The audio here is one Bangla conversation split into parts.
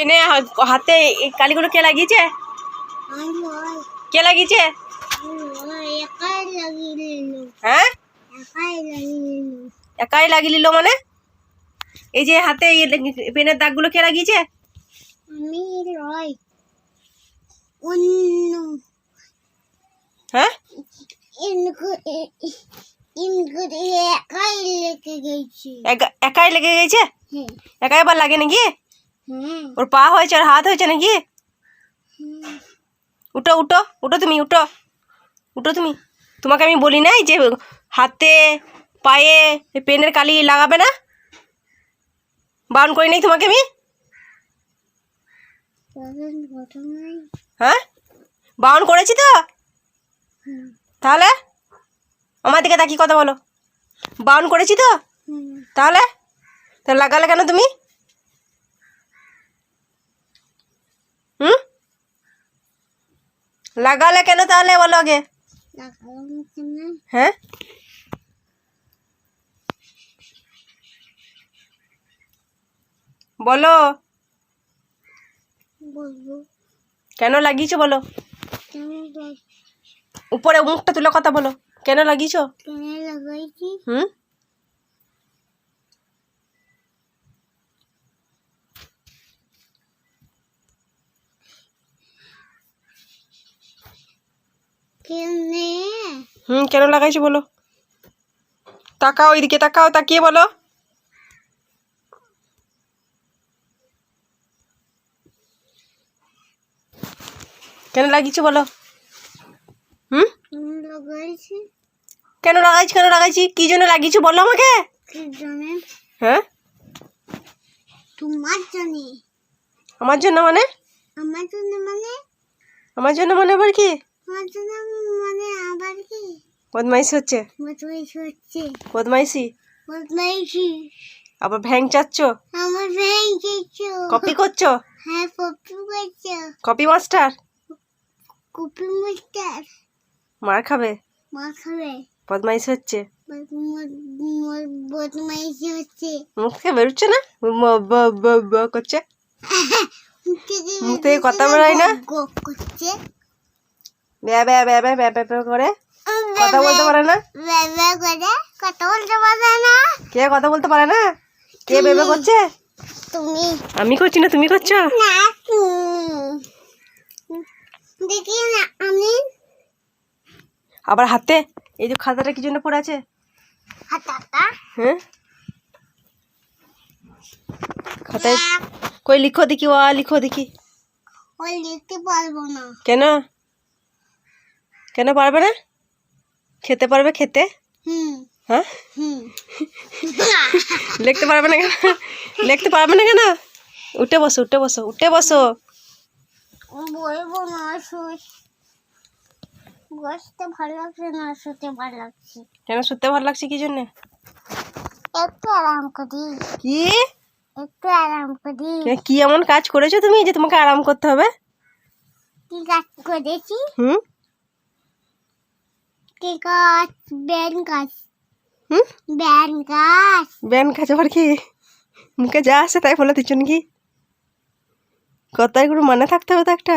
পেনে হাতে এই কালিগুলো কে লাগিয়েছে? কে লাগিয়েছে? হ্যাঁ? একাই লাগিয়ে নিল মানে? এই যে হাতে পেনের দাগগুলো কে লাগিয়েছে? হ্যাঁ? একাই লেগে গেছি? একা- একাই লেগে গেছে? হ্যাঁ। একাই আবার লাগে নাকি? হ্যাঁ ওর পা হয়েছে আর হাত হয়েছে নাকি? উঠো উঠো উঠো তুমি উঠো। উঠো তুমি। তোমাকে আমি বলি নাই যে হাতে পায়ে পেনের কালি লাগাবে না? বারণ করি নাই তোমাকে আমি? হ্যাঁ? বারণ করেছি তো? তাহলে? আমার দিকে তাকি কথা বলো। বারণ করেছি তো? তাহলে? তাহলে লাগালে কেন তুমি? হুম? লাগালে কেন তাহলে বলো আগে? হ্যাঁ? বলো। কেন লাগিয়েছো বলো? উপরে মুখটা তুলে কথা বলো। কেন লাগিয়েছো? হুম কেন হুম কেন লাগাইছো বলো? তাকাও ওইদিকে তাকাও তাকিয়ে বলো। কেন লাগিয়েছো বলো? হুম? কেন লাগাইছি কেন লাগাইছি? কি জন্য লাগিয়েছো বলো আমাকে? হ্যাঁ? তোমার আমার জন্য মানে? আমার জন্য মানে? আমার জন্য মানে আবার কি? মানে আবার কি? বদমাইশি হচ্ছে? বদমাইশি হচ্ছে। বদমাইশি? বদমাইশি। আবার ভ্যাং চাচ্ছ? আমার ভেঙেছো কপি করছ? হ্যাঁ কপি করছ। Copy master? Copy mister. মার খাবে? মা খাবে। বদমাইশি হচ্ছে? বদমাইশি হচ্ছে। মুখ থেকে বেরোচ্ছে না? ব- ব- ব- ব করছে? মুখ থেকে কথা বেরোয় না? করছে। ব্যা ব্যা ব্যা ব্যা ব্যা ব্যা ব্যা করে। কথা বলতে পারে না? বেবে করে কথা বলতে পারে না? কে কথা বলতে পারে না কে বেবে করছে? তুমি আমি করছি না তুমি করছ? না দেখি না আমি আবার হাতে এই যে খাতাটা কি জন্য পড়ে আছে? হ্যাঁ? খাতায় কই লিখো দেখি ও লিখো দেখি। ও লিখতে পারব না। কেন? কেন পারবে না? খেতে পারবে খেতে? হুম। হ্যাঁ? লিখতে পারবে না কেন? লিখতে পারবে না কেন? উঠে বসো উঠে বসো উঠে বসো। বলব না বসতে ভালো লাগছে না শুতে ভালো লাগছে। কেন শুতে ভালো লাগছে কি জন্যে? একটু আরাম করি। কি? একটু আরাম করি। কি এমন কাজ করেছ তুমি যে তোমাকে আরাম করতে হবে? কি কাজ করেছি? হুম? কি কাজ ব্যান কাজ হুম? ব্যান কাজ ব্যান কাজ আবার কি? মুখে যা আসে তাই বলে দিচ্ছ নাকি? কথায় কোনো মানে থাকতে হবে তো একটা।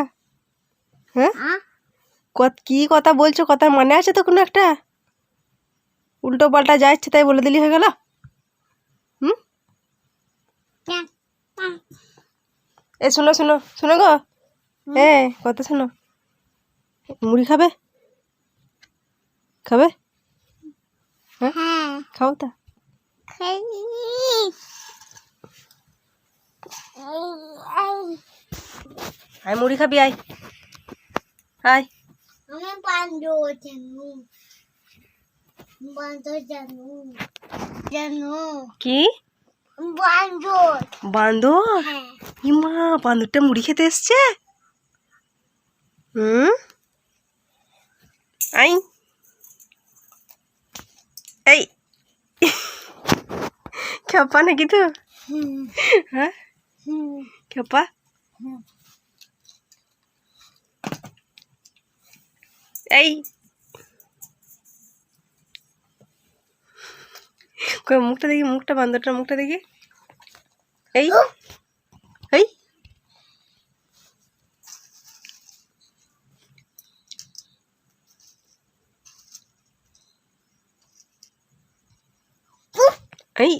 হ্যাঁ? হ্যাঁ? কত কি কথা বলছো? কথার মানে আছে তো কোনো একটা? উল্টো পাল্টা যা ইচ্ছে তাই বলে দিলি হয়ে গেল। হুম? এ শোনো শোনো শোনো গো। হ্যাঁ কথা শোনো। মুড়ি খাবে? খাবে? হ্যাঁ? খাও তা। খাই আয় মুড়ি খাবি আয়। আয়। আমি বান্ধব জানু। বান্ধব জানু। জানু। কি? বান্দর হ্যাঁ। ইমা বান্দরটা মুড়ি খেতে এসছে? হুম? আই এই। খেপা নাকি তো হ্যাঁ? খেপা? এই। কই, মুখটা দেখি, মুখটা বান্দরটার মুখটা দেখি। এই। এই